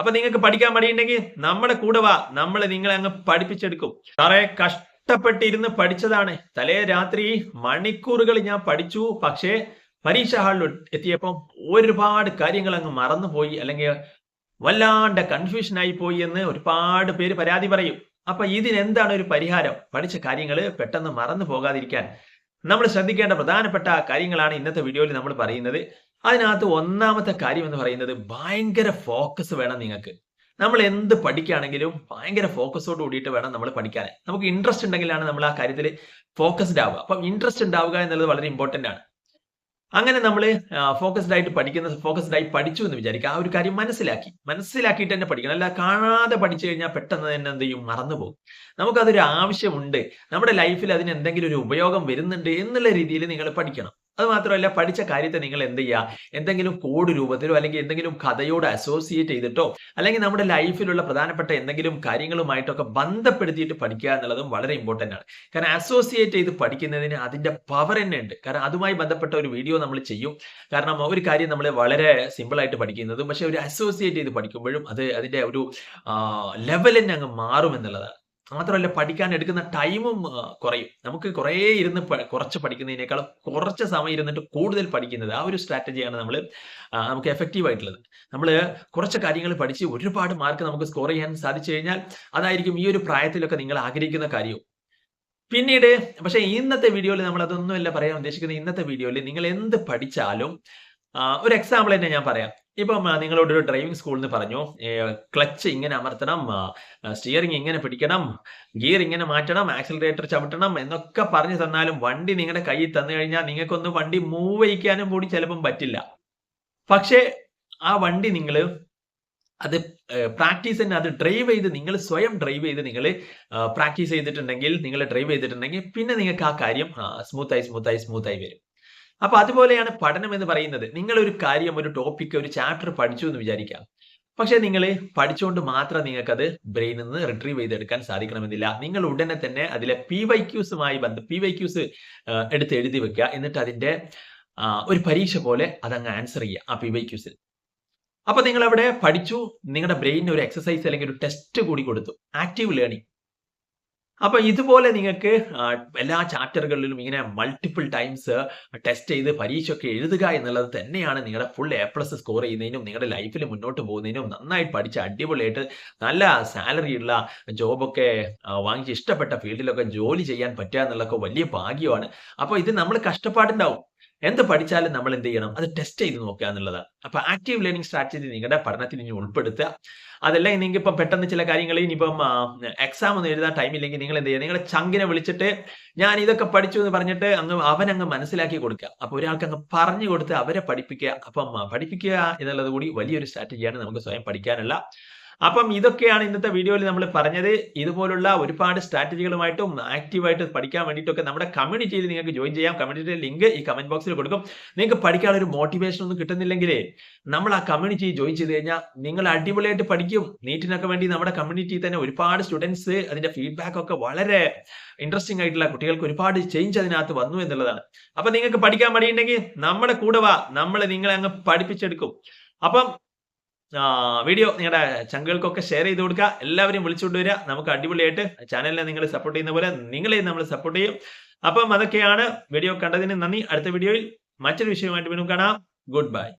അപ്പൊ നിങ്ങൾക്ക് പഠിക്കാൻ മടിയുണ്ടെങ്കിൽ നമ്മുടെ കൂടെ വാ. നമ്മൾ നിങ്ങളെ അങ്ങ് പഠിപ്പിച്ചെടുക്കും. സാറേ കഷ്ടപ്പെട്ടിരുന്ന് പഠിച്ചതാണ്. തലേ രാത്രി മണിക്കൂറുകൾ ഞാൻ പഠിച്ചു. പക്ഷേ പരീക്ഷ ഹാളിൽ എത്തിയപ്പം ഒരുപാട് കാര്യങ്ങൾ അങ്ങ് മറന്നുപോയി. അല്ലെങ്കിൽ വല്ലാണ്ട് കൺഫ്യൂഷനായി പോയി എന്ന് ഒരുപാട് പേര് പരാതി പറയും. അപ്പൊ ഇതിനെന്താണ് ഒരു പരിഹാരം? പഠിച്ച കാര്യങ്ങൾ പെട്ടെന്ന് മറന്നു പോകാതിരിക്കാൻ നമ്മൾ ശ്രദ്ധിക്കേണ്ട പ്രധാനപ്പെട്ട കാര്യങ്ങളാണ് ഇന്നത്തെ വീഡിയോയിൽ നമ്മൾ പറയുന്നത്. അതിനകത്ത് ഒന്നാമത്തെ കാര്യം എന്ന് പറയുന്നത് ഭയങ്കര ഫോക്കസ് വേണം നിങ്ങൾക്ക്. നമ്മൾ എന്ത് പഠിക്കുകയാണെങ്കിലും ഭയങ്കര ഫോക്കസോട് കൂടിയിട്ട് വേണം നമ്മൾ പഠിക്കാൻ നമുക്ക് ഇൻട്രസ്റ്റ് ഉണ്ടെങ്കിലാണ് നമ്മൾ ആ കാര്യത്തിൽ ഫോക്കസ്ഡ് ആവുക. അപ്പം ഇൻട്രസ്റ്റ് ഉണ്ടാവുക എന്നുള്ളത് വളരെ ഇമ്പോർട്ടന്റ് ആണ്. അങ്ങനെ നമ്മൾ ഫോക്കസ്ഡ് ആയിട്ട് പഠിക്കുന്ന ഫോക്കസ്ഡ് ആയി പഠിച്ചു എന്ന് വിചാരിക്കുക. ആ ഒരു കാര്യം മനസ്സിലാക്കി. മനസ്സിലാക്കിയിട്ട് തന്നെ പഠിക്കണം. അല്ല കാണാതെ പഠിച്ചു കഴിഞ്ഞാൽ പെട്ടെന്ന് തന്നെ എന്ത് ചെയ്യും? മറന്നുപോകും നമുക്കതൊരു ആവശ്യമുണ്ട്. നമ്മുടെ ലൈഫിൽ അതിന് എന്തെങ്കിലും ഒരു ഉപയോഗം വരുന്നുണ്ട് എന്നുള്ള രീതിയിൽ നിങ്ങൾ പഠിക്കണം. അത് മാത്രമല്ല പഠിച്ച കാര്യത്തെ നിങ്ങൾ എന്ത് ചെയ്യുക എന്തെങ്കിലും കോഡ് രൂപത്തിലോ അല്ലെങ്കിൽ എന്തെങ്കിലും കഥയോട് അസോസിയേറ്റ് ചെയ്തിട്ടോ അല്ലെങ്കിൽ നമ്മുടെ ലൈഫിലുള്ള പ്രധാനപ്പെട്ട എന്തെങ്കിലും കാര്യങ്ങളുമായിട്ടൊക്കെ ബന്ധപ്പെടുത്തിയിട്ട് പഠിക്കുക എന്നുള്ളതും വളരെ ഇമ്പോർട്ടന്റ് ആണ്. കാരണം അസോസിയേറ്റ് ചെയ്ത് പഠിക്കുന്നതിന് അതിന്റെ പവർ തന്നെ ഉണ്ട്. കാരണം അതുമായി ബന്ധപ്പെട്ട ഒരു വീഡിയോ നമ്മൾ ചെയ്യും. കാരണം ഒരു കാര്യം നമ്മൾ വളരെ സിമ്പിളായിട്ട് പഠിക്കുന്നതും പക്ഷേ ഒരു അസോസിയേറ്റ് ചെയ്ത് പഠിക്കുമ്പോഴും അത് അതിന്റെ ഒരു ലെവൽ തന്നെ അങ്ങ് മാറും എന്നുള്ളതാണ്. മാത്രമല്ല പഠിക്കാൻ എടുക്കുന്ന ടൈമും കുറയും. നമുക്ക് കുറേ ഇരുന്ന് കുറച്ച് പഠിക്കുന്നതിനേക്കാളും കുറച്ച് സമയം ഇരുന്നിട്ട് കൂടുതൽ പഠിക്കുന്നത് ആ ഒരു സ്ട്രാറ്റജിയാണ് നമ്മൾ നമുക്ക് എഫക്റ്റീവ് ആയിട്ടുള്ളത്. നമ്മൾ കുറച്ച് കാര്യങ്ങൾ പഠിച്ച് ഒരുപാട് മാർക്ക് നമുക്ക് സ്കോർ ചെയ്യാൻ സാധിച്ചു കഴിഞ്ഞാൽ അതായിരിക്കും ഈ ഒരു പ്രായത്തിലൊക്കെ നിങ്ങൾ ആഗ്രഹിക്കുന്ന കാര്യവും. പിന്നീട് പക്ഷേ ഇന്നത്തെ വീഡിയോയിൽ നമ്മൾ അതൊന്നുമല്ല പറയാൻ ഉദ്ദേശിക്കുന്നത് ഇന്നത്തെ വീഡിയോയിൽ നിങ്ങൾ എന്ത് പഠിച്ചാലും ഒരു എക്സാമ്പിൾ തന്നെ ഞാൻ പറയാം. ഇപ്പം നിങ്ങളോട് ഒരു ഡ്രൈവിംഗ് സ്കൂളിൽ നിന്ന് പറഞ്ഞു. ക്ലച്ച് ഇങ്ങനെ അമർത്തണം സ്റ്റിയറിംഗ് ഇങ്ങനെ പിടിക്കണം ഗിയർ ഇങ്ങനെ മാറ്റണം ആക്സിലറേറ്റർ ചവിട്ടണം എന്നൊക്കെ പറഞ്ഞു തന്നാലും വണ്ടി നിങ്ങളുടെ കയ്യിൽ തന്നു കഴിഞ്ഞാൽ നിങ്ങൾക്കൊന്ന് വണ്ടി മൂവ് ചെയ്യിക്കാനും കൂടി ചിലപ്പം പറ്റില്ല. പക്ഷേ ആ വണ്ടി നിങ്ങൾ അത് പ്രാക്ടീസ് തന്നെ അത് ഡ്രൈവ് ചെയ്ത് നിങ്ങൾ സ്വയം ഡ്രൈവ് ചെയ്ത് നിങ്ങൾ പ്രാക്ടീസ് ചെയ്തിട്ടുണ്ടെങ്കിൽ നിങ്ങൾ ഡ്രൈവ് ചെയ്തിട്ടുണ്ടെങ്കിൽ പിന്നെ നിങ്ങൾക്ക് ആ കാര്യം സ്മൂത്തായി സ്മൂത്തായി സ്മൂത്തായി വരും. അപ്പൊ അതുപോലെയാണ് പഠനം എന്ന് പറയുന്നത്. നിങ്ങൾ ഒരു കാര്യം ഒരു ടോപ്പിക് ഒരു ചാപ്റ്റർ പഠിച്ചു എന്ന് വിചാരിക്കാം. പക്ഷെ നിങ്ങൾ പഠിച്ചുകൊണ്ട് മാത്രം നിങ്ങൾക്ക് അത് ബ്രെയിനിൽ നിന്ന് റിട്രീവ് ചെയ്തെടുക്കാൻ സാധിക്കണമെന്നില്ല. നിങ്ങൾ ഉടനെ തന്നെ അതിലെ പി വൈ ക്യൂസുമായി ബന്ധം പി വൈ ക്യൂസ് എടുത്ത് എഴുതി വെക്കുക. എന്നിട്ട് അതിന്റെ ഒരു പരീക്ഷ പോലെ അതങ്ങ് ആൻസർ ചെയ്യുക ആ പി വൈ ക്യൂസിൽ അപ്പൊ നിങ്ങൾ അവിടെ പഠിച്ചു. നിങ്ങളുടെ ബ്രെയിനിന് ഒരു എക്സസൈസ് അല്ലെങ്കിൽ ഒരു ടെസ്റ്റ് കൂടി കൊടുത്തു. ആക്റ്റീവ് ലേണിംഗ് അപ്പൊ ഇതുപോലെ നിങ്ങൾക്ക് എല്ലാ ചാപ്റ്ററുകളിലും ഇങ്ങനെ മൾട്ടിപ്പിൾ ടൈംസ് ടെസ്റ്റ് ചെയ്ത് പരീക്ഷയൊക്കെ എഴുതുക എന്നുള്ളത് തന്നെയാണ് നിങ്ങളുടെ ഫുൾ എ പ്ലസ് സ്കോർ ചെയ്യുന്നതിനും നിങ്ങളുടെ ലൈഫിൽ മുന്നോട്ട് പോകുന്നതിനും നന്നായിട്ട് പഠിച്ച് അടിപൊളിയായിട്ട് നല്ല സാലറി ഉള്ള ജോബൊക്കെ വാങ്ങിച്ച് ഇഷ്ടപ്പെട്ട ഫീൽഡിലൊക്കെ ജോലി ചെയ്യാൻ പറ്റുക എന്നുള്ളതൊക്കെ വലിയ ഭാഗ്യമാണ്. അപ്പോൾ ഇത് നമ്മൾ കഷ്ടപ്പാടുണ്ടാവും. എന്ത് പഠിച്ചാലും നമ്മൾ എന്ത് ചെയ്യണം? അത് ടെസ്റ്റ് ചെയ്ത് നോക്കുക എന്നുള്ളതാണ്. അപ്പൊ ആക്റ്റീവ് ലേണിംഗ് സ്ട്രാറ്റജി നിങ്ങളുടെ പഠനത്തിൽ ഇനി ഉൾപ്പെടുത്തുക. അതല്ല നിങ്ങൾക്ക് ഇപ്പം പെട്ടെന്ന് ചില കാര്യങ്ങൾ ഇനിയിപ്പം എക്സാം ഒന്നും എഴുതാൻ ടൈം ഇല്ലെങ്കിൽ നിങ്ങൾ എന്ത് ചെയ്യുക? നിങ്ങളെ ചങ്കിനെ വിളിച്ചിട്ട് ഞാൻ ഇതൊക്കെ പഠിച്ചു എന്ന് പറഞ്ഞിട്ട് അങ്ങ് അവനങ്ങ് മനസ്സിലാക്കി കൊടുക്കുക. അപ്പൊ ഒരാൾക്ക് അങ്ങ് പറഞ്ഞു കൊടുത്ത് അവരെ പഠിപ്പിക്കുക. അപ്പം പഠിപ്പിക്കുക എന്നുള്ളത് കൂടി വലിയൊരു സ്ട്രാറ്റജിയാണ് നമുക്ക് സ്വയം പഠിക്കാനുള്ള. അപ്പം ഇതൊക്കെയാണ് ഇന്നത്തെ വീഡിയോയിൽ നമ്മൾ പറഞ്ഞത്. ഇതുപോലുള്ള ഒരുപാട് സ്ട്രാറ്റജികളുമായിട്ടും ആക്റ്റീവായിട്ട് പഠിക്കാൻ വേണ്ടിയിട്ടൊക്കെ നമ്മുടെ കമ്മ്യൂണിറ്റിയിൽ നിങ്ങൾക്ക് ജോയിൻ ചെയ്യാം. കമ്മ്യൂണിറ്റിയുടെ ലിങ്ക് ഈ കമന്റ് ബോക്സിൽ കൊടുക്കും. നിങ്ങൾക്ക് പഠിക്കാനുള്ള ഒരു മോട്ടിവേഷൻ ഒന്നും കിട്ടുന്നില്ലെങ്കിൽ നമ്മൾ ആ കമ്മ്യൂണിറ്റി ജോയിൻ ചെയ്ത് കഴിഞ്ഞാൽ നിങ്ങൾ അടിപൊളിയായിട്ട് പഠിക്കും. നീറ്റിനൊക്കെ വേണ്ടി നമ്മുടെ കമ്മ്യൂണിറ്റിയിൽ തന്നെ ഒരുപാട് സ്റ്റുഡൻസ് അതിന്റെ ഫീഡ്ബാക്ക് ഒക്കെ വളരെ ഇൻട്രസ്റ്റിംഗ് ആയിട്ടുള്ള കുട്ടികൾക്ക് ഒരുപാട് ചേഞ്ച് അതിനകത്ത് വന്നു എന്നുള്ളതാണ്. അപ്പൊ നിങ്ങൾക്ക് പഠിക്കാൻ മടിയുണ്ടെങ്കിൽ നമ്മുടെ കൂടെ വാ. നമ്മൾ നിങ്ങളെ അങ്ങ് പഠിപ്പിച്ചെടുക്കും. അപ്പം വീഡിയോ നിങ്ങളുടെ ചങ്കുകൾക്കൊക്കെ ഷെയർ ചെയ്ത് കൊടുക്കുക. എല്ലാവരും വിളിച്ചുകൊണ്ട് വരിക. നമുക്ക് അടിപൊളിയായിട്ട് ചാനലിനെ നിങ്ങൾ സപ്പോർട്ട് ചെയ്യുന്ന പോലെ നിങ്ങളെയും നമ്മൾ സപ്പോർട്ട് ചെയ്യും. അപ്പം അതൊക്കെയാണ്. വീഡിയോ കണ്ടതിന് നന്ദി. അടുത്ത വീഡിയോയിൽ മറ്റൊരു വിഷയമായിട്ട് വീണ്ടും കാണാം. Good bye